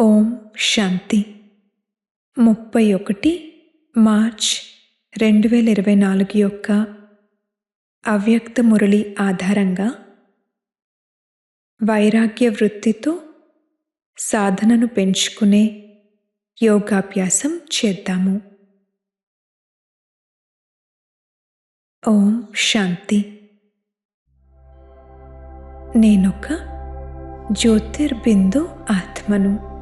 ఓం శాంతి. ముప్పై ఒకటి మార్చ్ రెండు వేల ఇరవై నాలుగు యొక్క అవ్యక్త మురళి ఆధారంగా వైరాగ్య వృత్తితో సాధనను పెంచుకునే యోగాభ్యాసం చేద్దాము. ఓం శాంతి. నేనొక జ్యోతిర్బిందు ఆత్మను.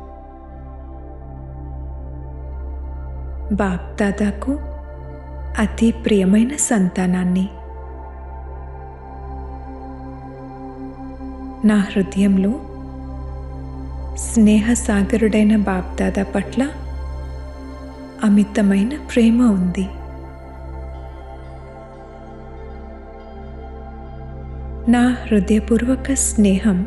బాప్దాదాకు అతి ప్రియమైన సంతానాన్ని. నా హృదయంలో స్నేహసాగరుడైన బాప్దాదా పట్ల అమితమైన ప్రేమ ఉంది. నా హృదయపూర్వక స్నేహం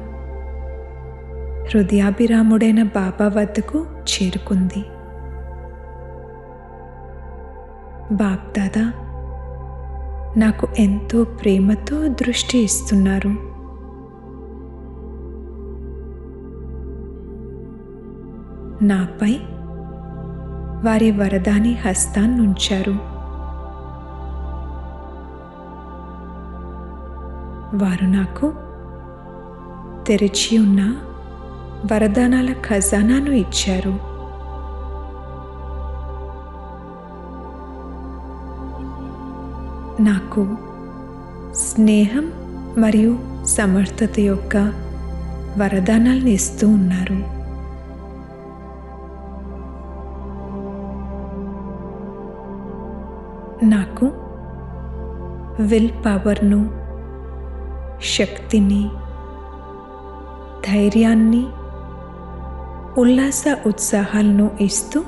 హృదయాభిరాముడైన బాబా వద్దకు చేరుకుంది. బాప్దాదా నాకు ఎంతో ప్రేమతో దృష్టి ఇస్తున్నారు. నాపై వారి వరదాని హస్తాన్నుంచారు. వారు నాకు తెరిచి ఉన్న వరదానాల ఖజానాను ఇచ్చారు. నాకు స్నేహం మరియు సమర్థత యొక్క వరదానాలను ఇస్తూ ఉన్నారు. నాకు విల్ పవర్ను శక్తిని ధైర్యాన్ని ఉల్లాస ఉత్సాహాలను ఇస్తూ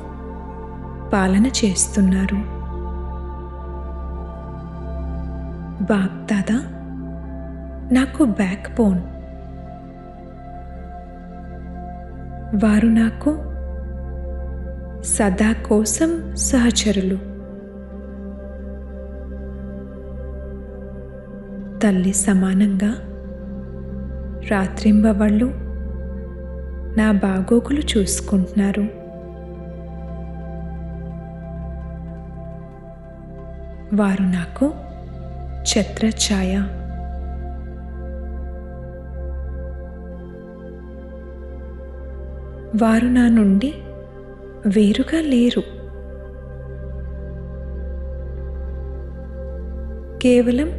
పాలన చేస్తున్నారు. బాప్దాదా నాకు బ్యాక్ బోన్. వారు నాకు సదా కోసం సహచరులు. తల్లి సమానంగా రాత్రింబవళ్ళు నా బాగోగులు చూసుకుంటున్నారు. వారు నాకు ఛత్రఛాయ. వారు నా నుండి వేరుగా లేరు. కేవలం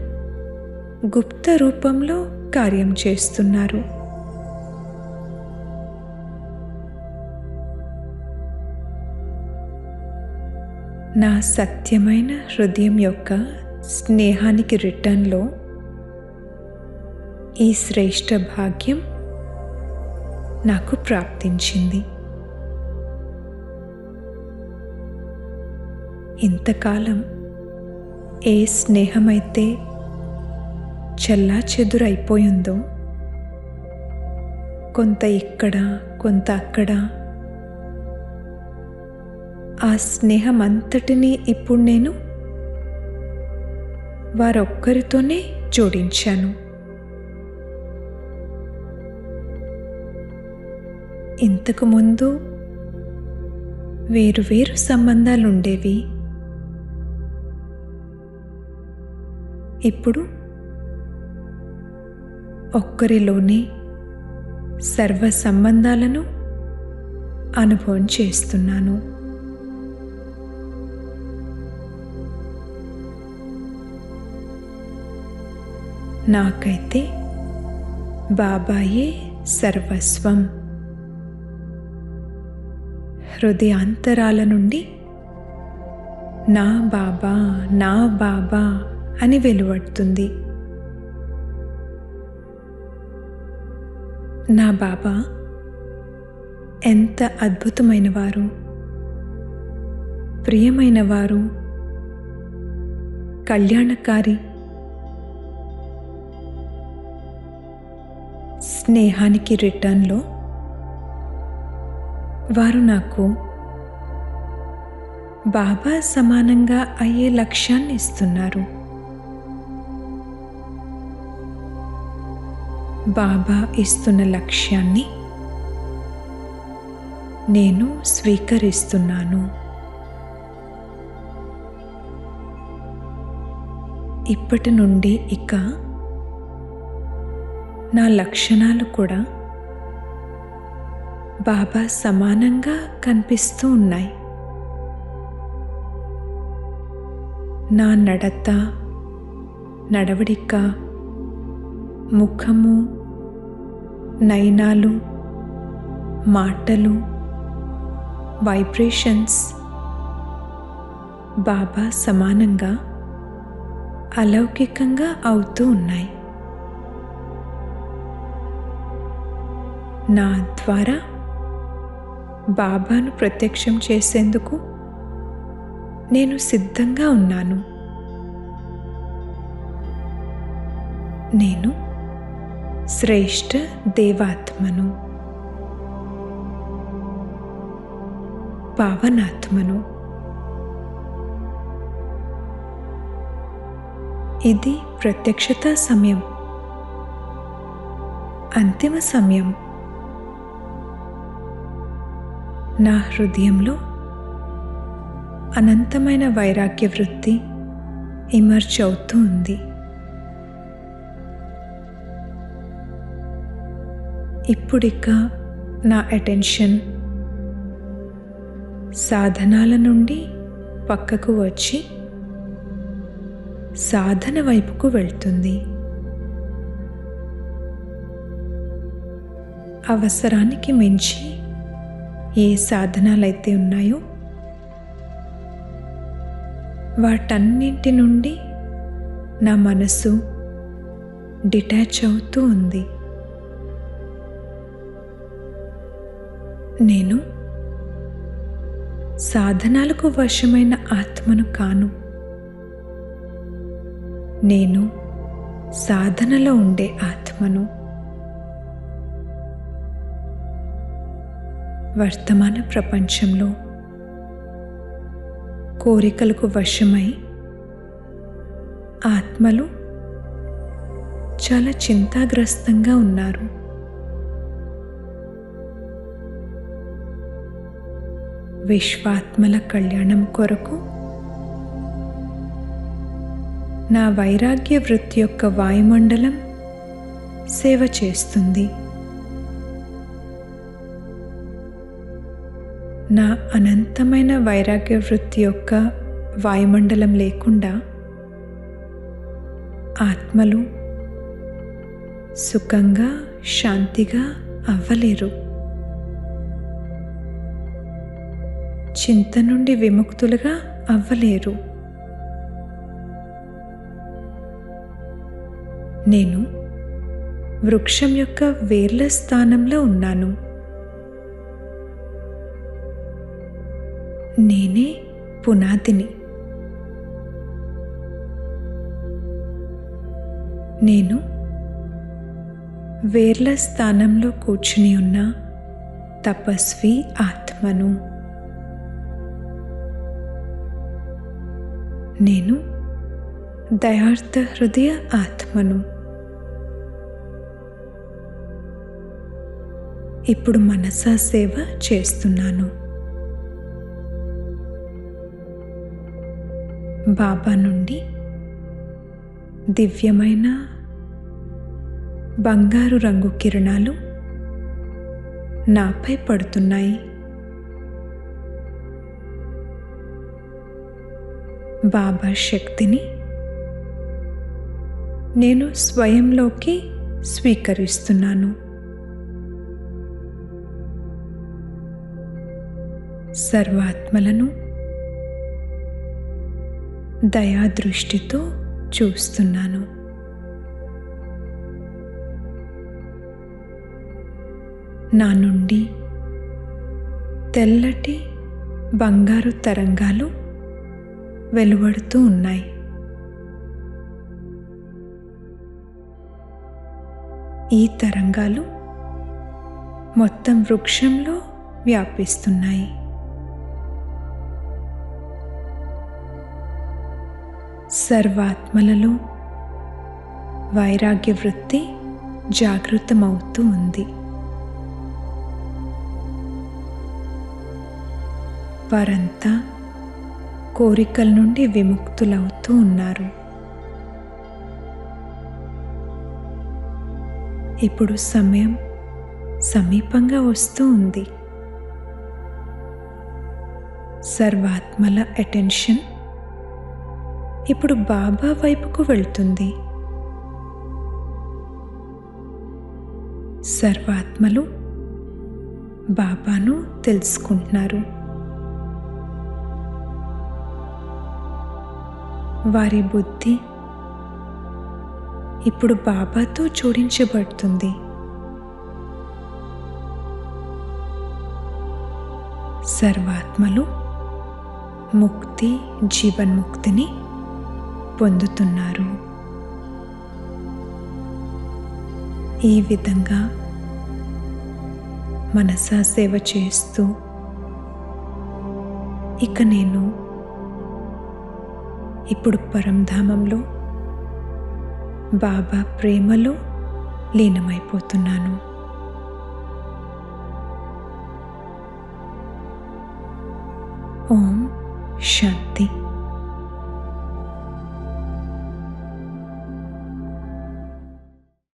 గుప్త రూపంలో కార్యం చేస్తున్నారు. నా సత్యమైన హృదయం యొక్క స్నేహానికి రిటర్న్లో ఈ శ్రేష్ఠ భాగ్యం నాకు ప్రాప్తించింది. ఇంతకాలం ఏ స్నేహమైతే చల్లా చెదురైపోయిందో కొంత ఇక్కడ కొంత అక్కడ ఆ స్నేహం అంతటినీ ఇప్పుడు నేను వారొక్కరితోనే జోడించాను. ఇంతకు ముందు వేరు సంబంధాలు ఉండేవి ఇప్పుడు ఒక్కరిలోనే సర్వ సంబంధాలను అనుభవం చేస్తున్నాను. నాకైతే బాబాయే సర్వస్వం. హృదయాంతరాల నుండి నా బాబా నా బాబా అని వెలువడుతుంది. నా బాబా ఎంత అద్భుతమైన వారు ప్రియమైన వారు కళ్యాణకారి స్నేహానికి రిటర్న్లో వారు నాకు బాబా సమానంగా అయ్యే లక్ష్యాన్ని ఇస్తున్నారు. బాబా ఇస్తున్న లక్ష్యాన్ని నేను స్వీకరిస్తున్నాను. ఇప్పటి నుండి ఇక నా లక్షణాలు కూడా బాబా సమానంగా కనిపిస్తూ ఉన్నాయి. నా నడత నడవడిక ముఖము నయనాలు మాటలు వైబ్రేషన్స్ బాబా సమానంగా అలౌకికంగా అవుతూ ఉన్నాయి. నా ద్వారా బాబాను ప్రత్యక్షం చేసేందుకు నేను సిద్ధంగా ఉన్నాను. నేను శ్రేష్ఠ దేవాత్మను పావనాత్మను. ఇది ప్రత్యక్షత సమయం అంతిమ సమయం. నా హృదయంలో అనంతమైన వైరాగ్య వృత్తి ఇమర్జ్ అవుతూ ఉంది. ఇప్పుడిక నా అటెన్షన్ సాధనాల నుండి పక్కకు వచ్చి సాధన వైపుకు వెళ్తుంది. అవసరానికి మించి ఏ సాధనాలైతే ఉన్నాయో వాటన్నింటి నుండి నా మనసు డిటాచ్ అవుతూ ఉంది. నేను సాధనాలకు వశమైన ఆత్మను కాను. నేను సాధనలో ఉండే ఆత్మను వర్తమాన ప్రపంచంలో కోరికలకు వశమై ఆత్మలు చాలా చింతాగ్రస్తంగా ఉన్నారు. విశ్వాత్మల కళ్యాణం కొరకు నా వైరాగ్య వృత్తి యొక్క వాయుమండలం సేవ చేస్తుంది. నా అనంతమైన వైరాగ్య వృత్తి యొక్క వాయుమండలం లేకుండా ఆత్మలు సుఖంగా శాంతిగా అవ్వలేరు. చింత నుండి విముక్తులుగా అవ్వలేరు. నేను వృక్షం యొక్క వేర్ల స్థానంలో ఉన్నాను. నేనే పునాదిని. నేను వేర్ల స్థానంలో కూర్చుని ఉన్న తపస్వి ఆత్మను. నేను దయార్థ హృదయ ఆత్మను. ఇప్పుడు మనసా సేవ చేస్తున్నాను. బాబా నుండి దివ్యమైన బంగారు రంగు కిరణాలు నాపై పడుతున్నాయి. బాబా శక్తిని నేను స్వయంలోకి స్వీకరిస్తున్నాను. సర్వాత్మలను దయాదృష్టితో చూస్తున్నాను. నా నుండి తెల్లటి బంగారు తరంగాలు వెలువడుతూ ఉన్నాయి. ఈ తరంగాలు మొత్తం వృక్షంలో వ్యాపిస్తున్నాయి. సర్వాత్మలలో వైరాగ్య వృత్తి జాగృతమవుతూ ఉంది. వారంతా కోరికల నుండి విముక్తులవుతూ ఉన్నారు. ఇప్పుడు సమయం సమీపంగా వస్తూ ఉంది. సర్వాత్మల అటెన్షన్ ఇప్పుడు బాబా వైపుకు వెళ్తుంది. సర్వాత్మలు బాబాను తెలుసుకుంటున్నారు. వారి బుద్ధి ఇప్పుడు బాబాతో జోడించబడుతుంది. సర్వాత్మలు ముక్తి జీవన్ముక్తిని పొందుతున్నారు. ఈ విధంగా మనసా సేవ చేస్తూ ఇక నేను ఇప్పుడు పరంధామంలో బాబా ప్రేమలో లీనమైపోతున్నాను. ఓం